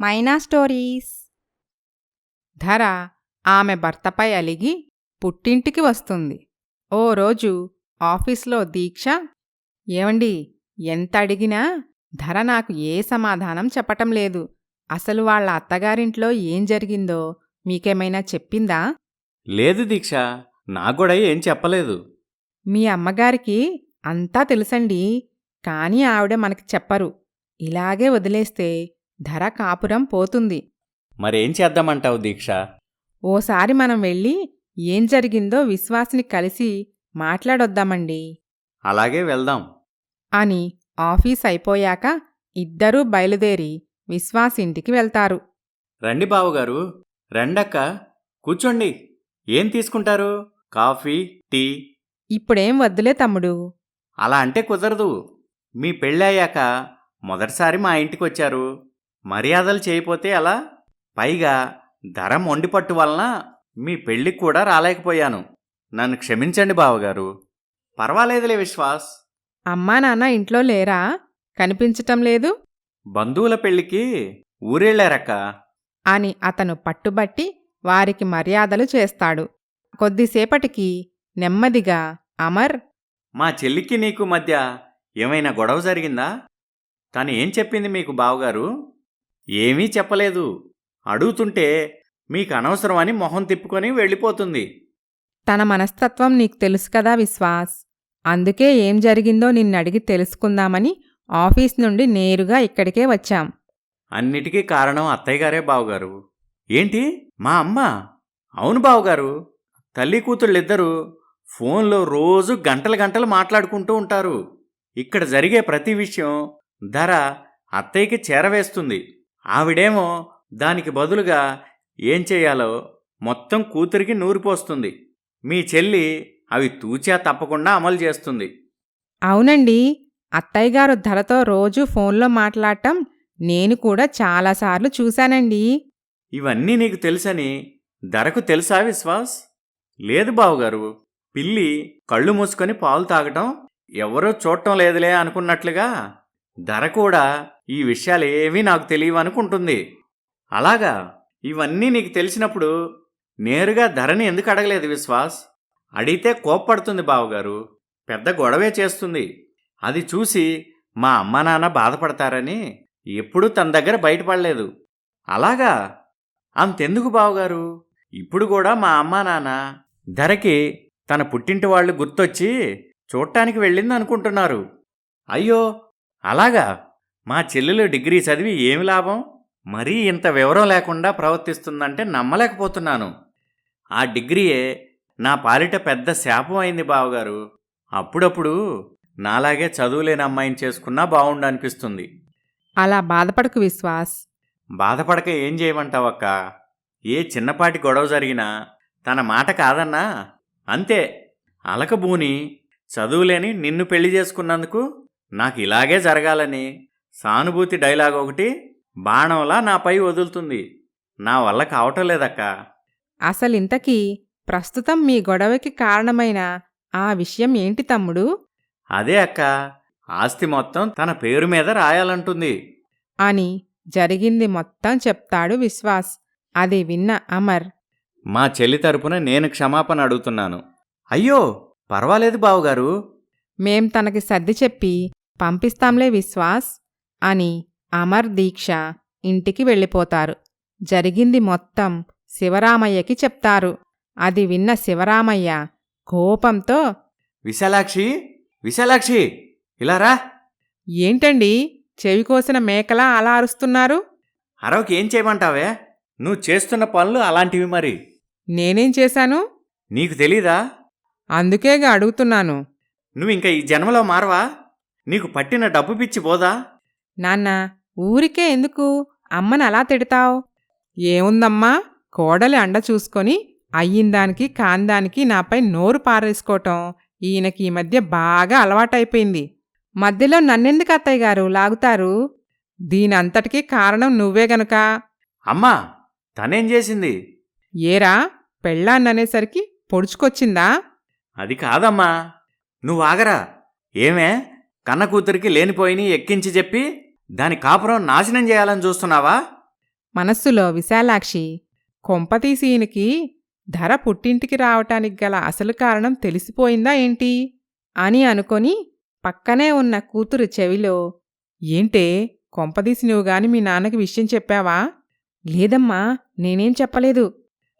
మైనా stories ధర ఆమె భర్తపై అలిగి పుట్టింటికి వస్తుంది. ఓ రోజు ఆఫీస్లో దీక్ష. ఏవండి ఎంత అడిగినా ధర నాకు ఏ సమాధానం చెప్పటం లేదు. అసలు వాళ్ళ అత్తగారింట్లో ఏం జరిగిందో మీకేమైనా చెప్పిందా? లేదు దీక్ష నాకు కూడా ఏం చెప్పలేదు. మీ అమ్మగారికి అంతా తెలుసండి కాని ఆవిడ మనకి చెప్పరు. ఇలాగే వదిలేస్తే ధర కాపురం పోతుంది. మరేం చేద్దామంటావు దీక్ష? ఓసారి మనం వెళ్ళి ఏం జరిగిందో విశ్వాసిని కలిసి మాట్లాడొద్దామండి. అలాగే వెళ్దాం. అని ఆఫీస్ అయిపోయాక ఇద్దరూ బయలుదేరి విశ్వాస్ ఇంటికి వెళ్తారు. రండి బావుగారు. రండక్క. కూర్చోండి. ఏం తీసుకుంటారు? Coffee tea. ఇప్పుడేం వద్దులే తమ్ముడు. అలా అంటే కుదరదు. మీ పెళ్ళయ్యాక మొదటిసారి మా ఇంటికి వచ్చారు మర్యాదలు చేయపోతే అలా పైగా ధర మొండిపట్టు వలన మీ పెళ్ళికి కూడా రాలేకపోయాను. నన్ను క్షమించండి బావగారు. పర్వాలేదులే విశ్వాస్. అమ్మా నాన్న ఇంట్లో లేరా? కనిపించటం లేదు? బంధువుల పెళ్ళికి ఊరెళ్ళారక్క. అని అతను పట్టుబట్టి వారికి మర్యాదలు చేస్తాడు. కొద్దిసేపటికి నెమ్మదిగా అమర్! మా చెల్లికి నీకు మధ్య ఏమైనా గొడవ జరిగిందా? తను ఏం చెప్పింది మీకు బావగారు? ఏమీ చెప్పలేదు. అడుగుతుంటే మీకు అనవసరం అని మొహం తిప్పుకొని వెళ్ళిపోతుంది. తన మనస్తత్వం నీకు తెలుసు కదా విశ్వాస్. అందుకే ఏం జరిగిందో నిన్నడిగి తెలుసుకుందామని ఆఫీస్ నుండి నేరుగా ఇక్కడికే వచ్చాం. అన్నిటికీ కారణం అత్తయ్య గారే బావగారు. ఏంటి? మా అమ్మ? అవును బావగారు. తల్లి కూతుళ్ళిద్దరూ ఫోన్లో రోజు గంటలు గంటలు మాట్లాడుకుంటూ ఉంటారు. ఇక్కడ జరిగే ప్రతి విషయం ధర అత్తయ్యకి చేరవేస్తుంది. ఆవిడేమో దానికి బదులుగా ఏం చేయాలో మొత్తం కూతురికి నూరిపోస్తుంది మీ చెల్లి అవి తూచా తప్పకుండా అమలు చేస్తుంది. అవునండి. అత్తయ్యగారు ధరతో రోజూ ఫోన్లో మాట్లాడటం నేను కూడా చాలాసార్లు చూశానండి. ఇవన్నీ నీకు తెలుసని ధరకు తెలుసా విశ్వాస్? లేదు బావుగారు. పిల్లి కళ్ళు మూసుకొని పాలు తాగటం ఎవరూ చూడటం లేదులే అనుకున్నట్లుగా ధర కూడా ఈ విషయాలు ఏమీ నాకు తెలియవు అనుకుంటుంది అలాగా ఇవన్నీ నీకు తెలిసినప్పుడు నేరుగా ధరని ఎందుకు అడగలేదు విశ్వాస్? అడిగితే కోప్పడుతుంది బావగారు. పెద్ద గొడవే చేస్తుంది. అది చూసి మా అమ్మ నాన్న బాధపడతారని ఎప్పుడూ తన దగ్గర బయటపడలేదు. అలాగా అంతెందుకు బావగారు? ఇప్పుడు కూడా మా అమ్మా నాన్న ధరకి తన పుట్టింటి వాళ్ళు గుర్తొచ్చి చూడటానికి వెళ్ళింది అనుకుంటున్నారు అయ్యో అలాగా? మా చెల్లెలు డిగ్రీ చదివి ఏమి లాభం? మరీ ఇంత వివరం లేకుండా ప్రవర్తిస్తుందంటే నమ్మలేకపోతున్నాను. ఆ డిగ్రీయే నా పాలిట పెద్ద శాపం అయింది బావగారు. అప్పుడప్పుడు నాలాగే చదువులేని అమ్మాయిని చేసుకున్నా బావుండు అనిపిస్తుంది అలా బాధపడకు విశ్వాస్. బాధపడక ఏం చేయమంటావక్క? ఏ చిన్నపాటి గొడవ జరిగినా తన మాట కాదన్నా? అంతే. అలకబూని చదువులేని నిన్ను పెళ్ళి చేసుకున్నందుకు నాకు ఇలాగే జరగాలని సానుభూతి డైలాగ్ ఒకటి బాణంలా నాపై వదులుతుంది. నా వల్ల కావటం లేదక్క. అసలింతకీ ప్రస్తుతం మీ గొడవకి కారణమైన ఆ విషయం ఏంటి తమ్ముడు? అదే అక్క. ఆస్తి మొత్తం తన పేరు మీద రాయాలంటుంది. అని జరిగింది మొత్తం చెప్తాడు విశ్వాస్. అది విన్న అమర్. మా చెల్లి తరపున నేను క్షమాపణ అడుగుతున్నాను. అయ్యో! పర్వాలేదు బావుగారు. మేం తనకి సర్ది చెప్పి పంపిస్తాంలే విశ్వాస్. అని అమర్ దీక్ష ఇంటికి వెళ్ళిపోతారు. జరిగింది మొత్తం శివరామయ్యకి చెప్తారు. అది విన్న శివరామయ్య కోపంతో విశాలాక్షి విశాలాక్షి ఇలా రా. ఏంటండి? చెవి కోసిన మేకలా అలా అరుస్తున్నారు? అరవకి ఏం చేయమంటావే? నువ్వు చేస్తున్న పనులు అలాంటివి మరి. నేనేం చేశాను? నీకు తెలీదా? అందుకేగా అడుగుతున్నాను. నువ్వు ఇంకా ఈ జన్మలో మారవా? నీకు పట్టిన డబ్బు పిచ్చి పోదా? నాన్న ఊరికే ఎందుకు? అమ్మని అలా తిడతావు? ఏముందమ్మా? కోడలి అండ చూసుకొని అయ్యిందానికి కాందానికి నాపై నోరు పారేసుకోవటం ఈయనకి ఈ మధ్య బాగా అలవాటైపోయింది. మధ్యలో నన్నెందుకు అత్తయ్య గారు లాగుతారు? దీనంతటికీ కారణం నువ్వే గనుక. అమ్మా తనేం చేసింది? ఏరా పెళ్ళాన్ననేసరికి పొడుచుకొచ్చిందా? అది కాదమ్మా. నువ్వు ఆగరా. ఏమే? కన్న కూతురికి లేనిపోయిని ఎక్కించి చెప్పి దాని కాపురం నాశనం చేయాలని చూస్తున్నావా? మనస్సులో విశాలాక్షి కొంపతీసీనికి ధర పుట్టింటికి రావటానికి గల అసలు కారణం తెలిసిపోయిందా ఏంటి? అని అనుకొని పక్కనే ఉన్న కూతురు చెవిలో ఏంటే కొంపదీసి నువ్వు గాని మీ నాన్నకి విషయం చెప్పావా? లేదమ్మా నేనేం చెప్పలేదు.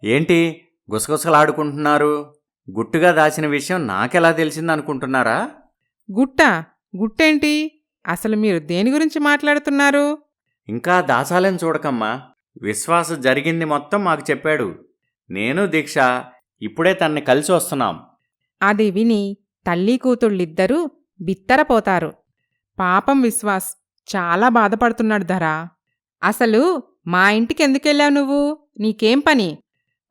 ఏంటి గుసగుసలాడుకుంటున్నారు? గుట్టుగా దాచిన విషయం నాకెలా తెలిసిందనుకుంటున్నారా? గుట్ట గుట్టేంటి? అసలు మీరు దేని గురించి మాట్లాడుతున్నారు? ఇంకా దాచాలని చూడకమ్మా. విశ్వాస జరిగింది మొత్తం మాకు చెప్పాడు. నేను దీక్ష ఇప్పుడే తన్ని కలిసి వస్తున్నాం. అది విని తల్లి కూతుళ్ళిద్దరూ బిత్తరపోతారు. పాపం విశ్వాస్ చాలా బాధపడుతున్నాడు ధరా. అసలు మా ఇంటికి ఎందుకెళ్ళావు నువ్వు? నీకేం పని?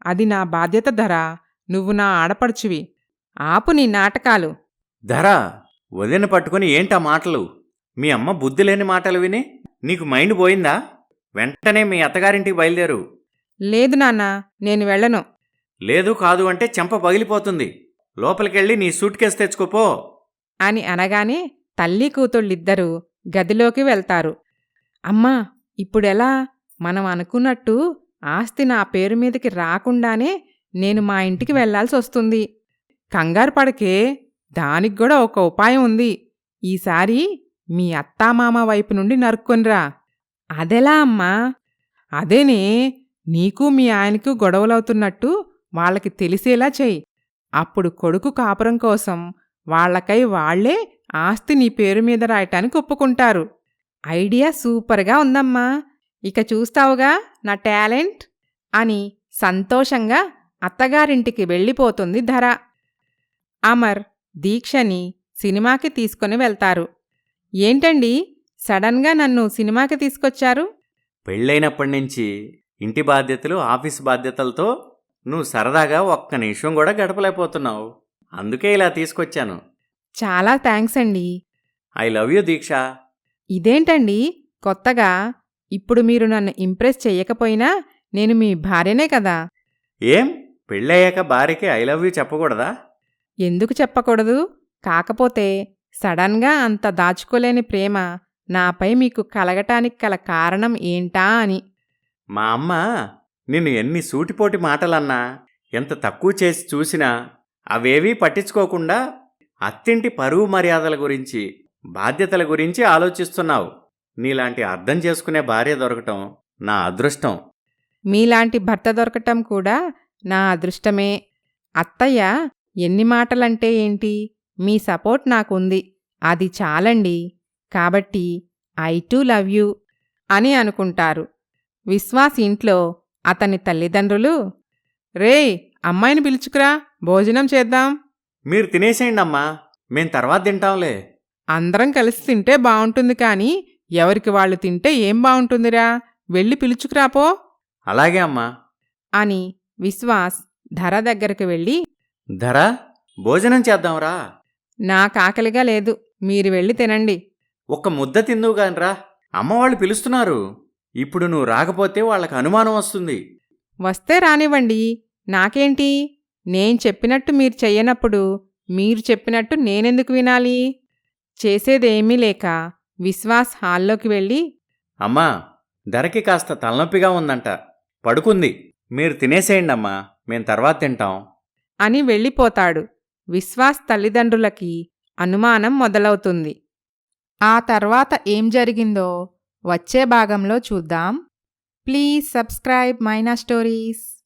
అది నా బాధ్యత ధరా. నువ్వు నా ఆడపడుచువి. ఆపు నీ నాటకాలు. ధర వదిన పట్టుకుని ఏంటా మాటలు? మీ అమ్మ బుద్ధి లేని మాటలు విని నీకు మైండ్ పోయిందా? వెంటనే మీ అత్తగారింటికి బయలుదేరు. లేదు నాన్నా నేను వెళ్ళను. లేదు కాదు అంటే చెంప పగిలిపోతుంది. లోపలికెళ్ళి నీ సూట్ కేసు తెచ్చుకోపో అని అనగానే తల్లి కూతుళ్ళిద్దరూ గదిలోకి వెళ్తారు. అమ్మా ఇప్పుడెలా? మనం అనుకున్నట్టు ఆస్తి నా పేరు మీదకి రాకుండానే నేను మా ఇంటికి వెళ్ళాల్సి వస్తుంది. కంగారు పడకే దానికి కూడా ఒక ఉపాయం ఉంది. ఈసారి మీ అత్తామామ వైపు నుండి నరుక్కొనిరా. అదెలా అమ్మా. అదేనే నీకు మీ ఆయనకు గొడవలవుతున్నట్టు వాళ్ళకి తెలిసేలా చెయ్యి. అప్పుడు కొడుకు కాపురం కోసం వాళ్ళకై వాళ్ళే ఆస్తి నీ పేరు మీద రాయటానికి ఒప్పుకుంటారు. ఐడియా సూపర్గా ఉందమ్మా. ఇక చూస్తావుగా నా టాలెంట్? అని సంతోషంగా అత్తగారింటికి వెళ్ళిపోతుంది ధర. అమర్ దీక్షని సినిమాకి తీసుకుని వెళ్తారు. ఏంటండి? సడన్గా నన్ను సినిమాకి తీసుకొచ్చారు? పెళ్ళైనప్పటి నుంచి ఇంటి బాధ్యతలు ఆఫీస్ బాధ్యతలతో నువ్వు సరదాగా ఒక్క నిమిషం కూడా గడపలేకపోతున్నావు. అందుకే ఇలా తీసుకొచ్చాను. చాలా థ్యాంక్స్ అండి. I love you Deeksha. ఇదేంటండి? కొత్తగా ఇప్పుడు మీరు నన్ను ఇంప్రెస్ చెయ్యకపోయినా నేను మీ భార్యనే కదా. ఏం? పెళ్ళయ్యాక భార్యకి ఐ లవ్ యూ చెప్పకూడదా? ఎందుకు చెప్పకూడదు? కాకపోతే సడన్గా అంత దాచుకోలేని ప్రేమ నాపై మీకు కలగటానికి గల కారణం ఏంటా అని. మా అమ్మ నిన్ను ఎన్ని సూటిపోటి మాటలన్నా ఎంత తక్కువ చేసి చూసినా అవేవీ పట్టించుకోకుండా అత్తింటి పరువు మర్యాదల గురించి బాధ్యతల గురించి ఆలోచిస్తున్నావు. నీలాంటి అర్థం చేసుకునే భార్య దొరకటం నా అదృష్టం. మీలాంటి భర్త దొరకటం కూడా నా అదృష్టమే. అత్తయ్య ఎన్ని మాటలంటే ఏంటి? మీ సపోర్ట్ నాకుంది. అది చాలండి. కాబట్టి ఐ టు లవ్ యూ అని అనుకుంటారు. విశ్వాస్ ఇంట్లో అతని తల్లిదండ్రులు రే అమ్మాయిని పిలుచుకురా భోజనం చేద్దాం. మీరు తినేసేయండి అమ్మా మేం తర్వాత తింటాంలే. అందరం కలిసి తింటే బావుంటుంది కానీ ఎవరికి వాళ్ళు తింటే ఏం బావుంటుందిరా? వెళ్ళి పిలుచుకురాపో అలాగే అమ్మా. అని విశ్వాస్ ధర దగ్గరికి వెళ్ళి ధర భోజనం చేద్దాంరా. నాకాకలిగా లేదు. మీరు వెళ్ళి తినండి. ఒక్క ముద్ద తిందువు కానిరా అమ్మవాళ్ళు పిలుస్తున్నారు. ఇప్పుడు నువ్వు రాకపోతే వాళ్ళకి అనుమానం వస్తుంది. వస్తే రానివ్వండి. నాకేంటి? నేను చెప్పినట్టు మీరు చెయ్యనప్పుడు మీరు చెప్పినట్టు నేనెందుకు వినాలి? చేసేదేమీ లేక విశ్వాస్ హాల్లోకి వెళ్ళి అమ్మా ధరకి కాస్త తలనొప్పిగా ఉందంట. పడుకుంది. మీరు తినేసేయండి అమ్మా మేం తర్వాత తింటాం. అని వెళ్ళిపోతాడు. విశ్వాస్ తల్లిదండ్రులకి అనుమానం మొదలవుతుంది. ఆ తర్వాత ఏం జరిగిందో వచ్చే భాగంలో చూద్దాం. Please subscribe Maina stories.